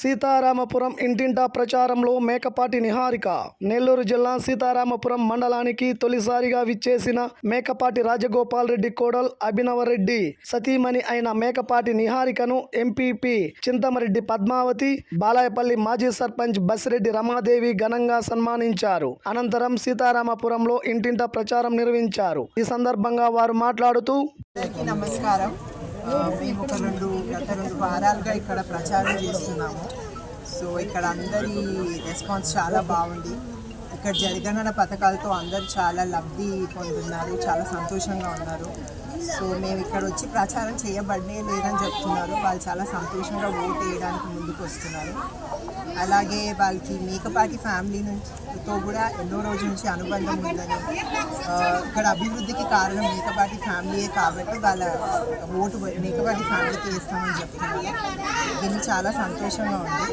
సీతారామపురం ఇంటింటా ప్రచారంలో మేకపాటి నిహారిక. నెల్లూరు జిల్లా సీతారామపురం మండలానికి తొలిసారిగా విచ్చేసిన మేకపాటి రాజగోపాల్ రెడ్డి కోడల్ అభినవ రెడ్డి సతీమణి అయిన మేకపాటి నిహారికను ఎంపీపీ చింతమరెడ్డి పద్మావతి బాలాయపల్లి మాజీ సర్పంచ్ బసిరెడ్డి రమాదేవి ఘనంగా సన్మానించారు. అనంతరం సీతారామపురంలో ఇంటింటా ప్రచారం నిర్వహించారు. ఈ సందర్భంగా వారు మాట్లాడుతూ నమస్కారం. మేము ఒక రెండు గత రెండు వారాలుగా ఇక్కడ ప్రచారం చేస్తున్నాము. సో ఇక్కడ అందరి రెస్పాన్స్ చాలా బాగుంది. ఇక్కడ జరగనున్న పథకాలతో అందరూ చాలా లబ్ధి పొందుతున్నారు చాలా సంతోషంగా ఉన్నారు. సో మేము ఇక్కడ వచ్చి ప్రచారం చేయబడనే లేదని చెప్తున్నారు. వాళ్ళు చాలా సంతోషంగా ఓటు వేయడానికి ముందుకు వస్తున్నారు అలాగే వాళ్ళకి మేకపాటి ఫ్యామిలీ నుంచితో కూడా ఎన్నో రోజుల నుంచి అనుబంధం ఉందని ఇక్కడ అభివృద్ధికి కారణం మేకపాటి ఫ్యామిలీయే కాబట్టి వాళ్ళ ఓటు మేకపాటి ఫ్యామిలీకి వేస్తామని చెప్తున్నారు. దీన్ని చాలా సంతోషంగా ఉంది.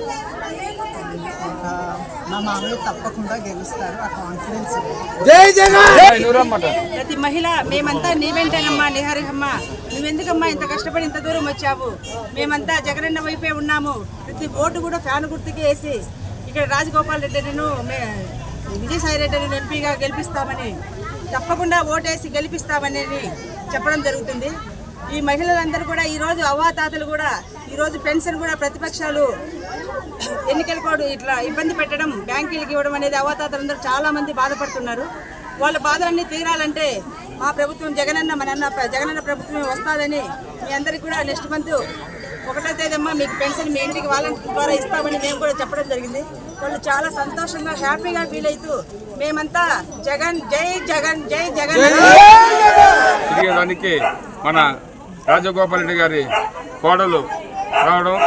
మా మామయ్య తప్పకుండా గెలుస్తారు. ఆ కాన్ఫిడెన్స్ ఉంది ప్రతి మహిళ మేమంతా నీ వెంటేనమ్మా నిహారికమ్మా నువ్వెందుకమ్మా ఇంత కష్టపడి ఇంత దూరం వచ్చావు? మేమంతా జగనన్న వైపే ఉన్నాము. ప్రతి ఓటు కూడా ఫ్యాన్ గుర్తుకి వేసి ఇక్కడ రాజగోపాల్ రెడ్డిను మే విజయసాయి రెడ్డిని ఎంపీగా గెలిపిస్తామని తప్పకుండా ఓటేసి గెలిపిస్తామని చెప్పడం జరుగుతుంది. ఈ మహిళలందరూ కూడా ఈరోజు అవ్వాతాతలు కూడా ఈరోజు పెన్షన్ కూడా ప్రతిపక్షాలు ఎన్నికల కోడ్ ఇట్లా ఇబ్బంది పెట్టడం బ్యాంకులకి ఇవ్వడం అనేది అవతాతలందరూ చాలామంది బాధపడుతున్నారు. వాళ్ళ బాధలన్నీ తీరాలంటే మా ప్రభుత్వం జగనన్న మన అన్న జగనన్న ప్రభుత్వం వస్తుందని మీ అందరికీ కూడా నెక్స్ట్ మంత్ ఒకటో తేదమ్మా మీకు పెన్షన్ మీ ఇంటికి వాళ్ళ ద్వారా ఇస్తామని మేము కూడా చెప్పడం జరిగింది. వాళ్ళు చాలా సంతోషంగా హ్యాపీగా ఫీల్ అవుతూ మేమంతా జగన్ జై జగన్. జై జగన్! తిరిగేదానికి మన రాజగోపాల్ రెడ్డి గారి కోడలు రావడం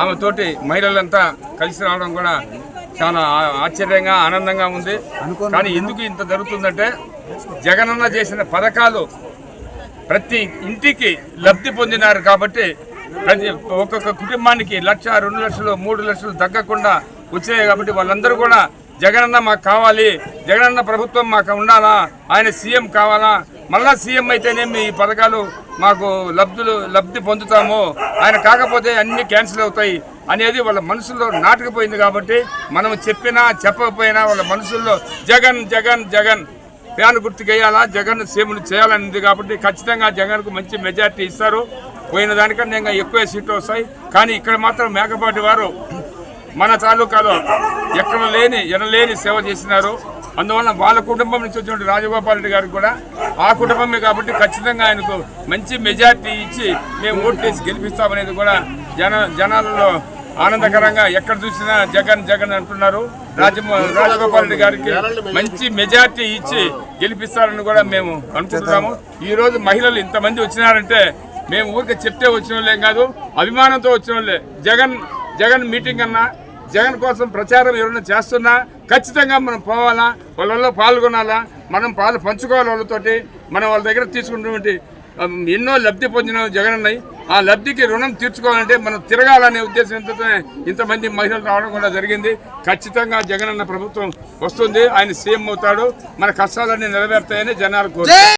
ఆమెతోటి మహిళలంతా కలిసి రావడం కూడా చాలా ఆశ్చర్యంగా ఆనందంగా ఉంది. కానీ ఎందుకు ఇంత జరుగుతుందంటే జగనన్న చేసిన పథకాలు ప్రతి ఇంటికి లబ్ధి పొందినారు కాబట్టి ప్రతి ఒక్కొక్క కుటుంబానికి లక్ష రెండు లక్షలు మూడు లక్షలు తగ్గకుండా వచ్చాయి కాబట్టి వాళ్ళందరూ కూడా జగనన్న మాకు కావాలి జగనన్న ప్రభుత్వం మాకు ఉండాలా ఆయన సీఎం కావాలా మళ్ళా సీఎం అయితేనేమి ఈ పథకాలు మాకు లబ్ధులు లబ్ధి పొందుతాము. ఆయన కాకపోతే అన్ని క్యాన్సిల్ అవుతాయి అనేది వాళ్ళ మనసులో నాటకపోయింది కాబట్టి మనం చెప్పినా చెప్పకపోయినా వాళ్ళ మనసుల్లో జగన్ జగన్ జగన్ ఫ్యాన్ గుర్తుకేయాలా? జగన్ సీములు చేయాలనేది కాబట్టి ఖచ్చితంగా జగన్కు మంచి మెజార్టీ ఇస్తారు. పోయిన దానికన్నా ఇంకా ఎక్కువ సీట్లు వస్తాయి. కానీ ఇక్కడ మాత్రం మేకపాటి వారు మన తాలూకాలో ఎక్కడ లేని ఎనలేని సేవ చేసినారు. అందువల్ల వాళ్ళ కుటుంబం నుంచి వచ్చినటువంటి రాజగోపాల్ రెడ్డి గారికి కూడా ఆ కుటుంబమే కాబట్టి ఖచ్చితంగా ఆయనకు మంచి మెజార్టీ ఇచ్చి మేము ఓటు వేసి గెలిపిస్తామనేది కూడా జన జనాలలో ఆనందకరంగా ఎక్కడ చూసినా జగన్ జగన్ అంటున్నారు. రాజ రాజగోపాల్ రెడ్డి గారికి మంచి మెజార్టీ ఇచ్చి గెలిపిస్తారని కూడా మేము అనుకుంటున్నాము. ఈ రోజు మహిళలు ఇంతమంది వచ్చినారంటే మేము ఊరికి చెప్తే వచ్చిన వాళ్ళేం కాదు అభిమానంతో వచ్చిన వాళ్ళే జగన్ జగన్ మీటింగ్ అన్నా జగన్ కోసం ప్రచారం ఎవరైనా చేస్తున్నా ఖచ్చితంగా మనం పోవాలా వాళ్ళలో పాల్గొనాలా మనం పాలు పంచుకోవాలి వాళ్ళతోటి మనం వాళ్ళ దగ్గర తీసుకున్నటువంటి ఎన్నో లబ్ధి పొందిన జగన్ ఉన్నాయి ఆ లబ్ధికి రుణం తీర్చుకోవాలంటే మనం తిరగాలనే ఉద్దేశంతో ఇంతమంది మహిళలు రావడం కూడా జరిగింది. ఖచ్చితంగా జగన్ అన్న ప్రభుత్వం వస్తుంది. ఆయన సీఎం అవుతాడు. మన కష్టాలన్నీ నెరవేరుతాయని జనాలు కోరు